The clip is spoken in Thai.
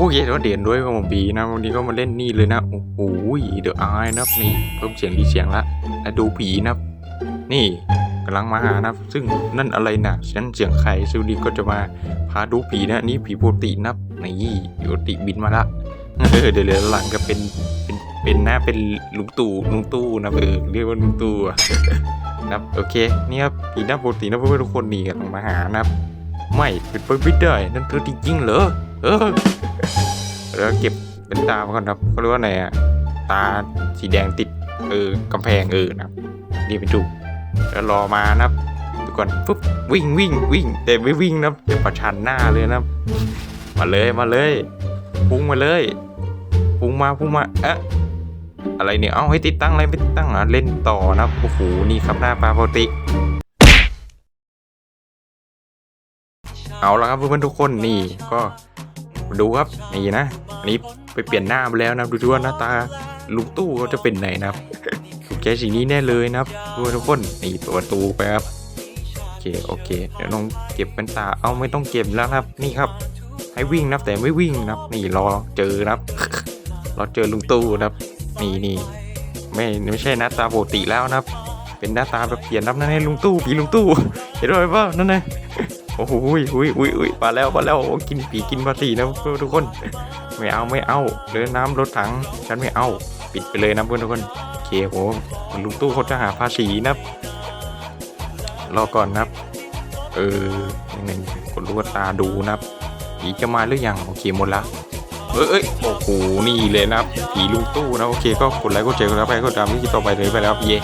โอเคแล้วเด่นด้วยของปีนะวันนี้ก็มาเล่นนี่เลยนะ โอ้โหเดอะไอนะครับนี่เพิ่มเสียงรีเสียงละและดูผีนะ นี่กำลังมาหานะ ซึ่งนั่นอะไรนะฉันเสียงใครซูดีก็จะมาพาดูผีนะนี่ผีโปรตินะนี่โปติบินมาละเออเดี๋ยวเหลือหลังก็เป็นเป็นเป็นหน้าเป็นลุงตู่ลุงตู่นะเออเรียกว่าลุงตู่นะโอเคนี่ครับผีหน้าโปรตินะเพื่อนๆทุกคนนี่กำลังมาหานะไม่เป็นไปไม่ได้นั่นเธอจริงๆเหรอ เออแล้วเก็บเป็นตามาก่อนครับเขาเรียกว่าไหนอะตาสีแดงติด เออกำแพงเออนะครับนี่ไปดูแล้วรอมานะครับดูก่อนปุ๊บวิ่งวิ่งวิ่งแต่ไม่วิ่งนะครับเดี๋ยวประชันหน้าเลยนะครับมาเลยมาเลยพุ่งมาเลยพุ่งมาพุ่งมาเอ๊ะอะไรเนี่ยเอาให้ติดตั้งอะไรไม่ติดตั้งอะเล่นต่อนะครับโอ้โหนี่ครับหน้าปลาปกติ เอาละครับเพื่อนๆทุกคนนี่ก็ ดูครับนี่นะอันนี้ไปเปลี่ยนหน้ามาแล้วนะดูด้วยว่าหน้าตาลุงตู้เขาจะเป็นไหนนะครับถูกใจสีนี้แน่เลยนะครับทุกคนนี่เปิดประตูไปครับโอเคโอเค เดี๋ยวน้องเก็บเป็นตาเอาไม่ต้องเก็บแล้วครับ นี่ครับ ให้วิ่งนะแต่ไม่วิ่งนะนี่รอเจอนะครับรอเจอลุงตู้นะครับนี่นี่ไม่ไม่ใช่หน้าตาปกติแล้วนะครับ เป็นหน้าตาแบบเปลี่ยนนะครับนั่นไงลุงตู้ผีลุงตู้ เห็นไหมเปล่านั่นไง โอ้โหอุ้ยอุ้ยอุ้ยอุ้ยมาแล้วมาแล้วกินปีกินปาตีนะเพื่อนทุกคน ไม่เอาไม่เอาเดินน้ำรถถัง ฉันไม่เอา ปิดไปเลยนะเพื่อนทุกคนโอเคโหลุงตู้เขาจะหาภาษีนะรอก่อนนะเออหนึ่งกดลูกตาดูนะผีจะมาหรือยังโอเคหมดละเอ้ยโอ้โหนี่เลยนะผีลุงตู้นะโอเคก็กดไลค์กดแชร์กดซับสไครต์กดตามที่ต่อไปเลยไปแล้วเย่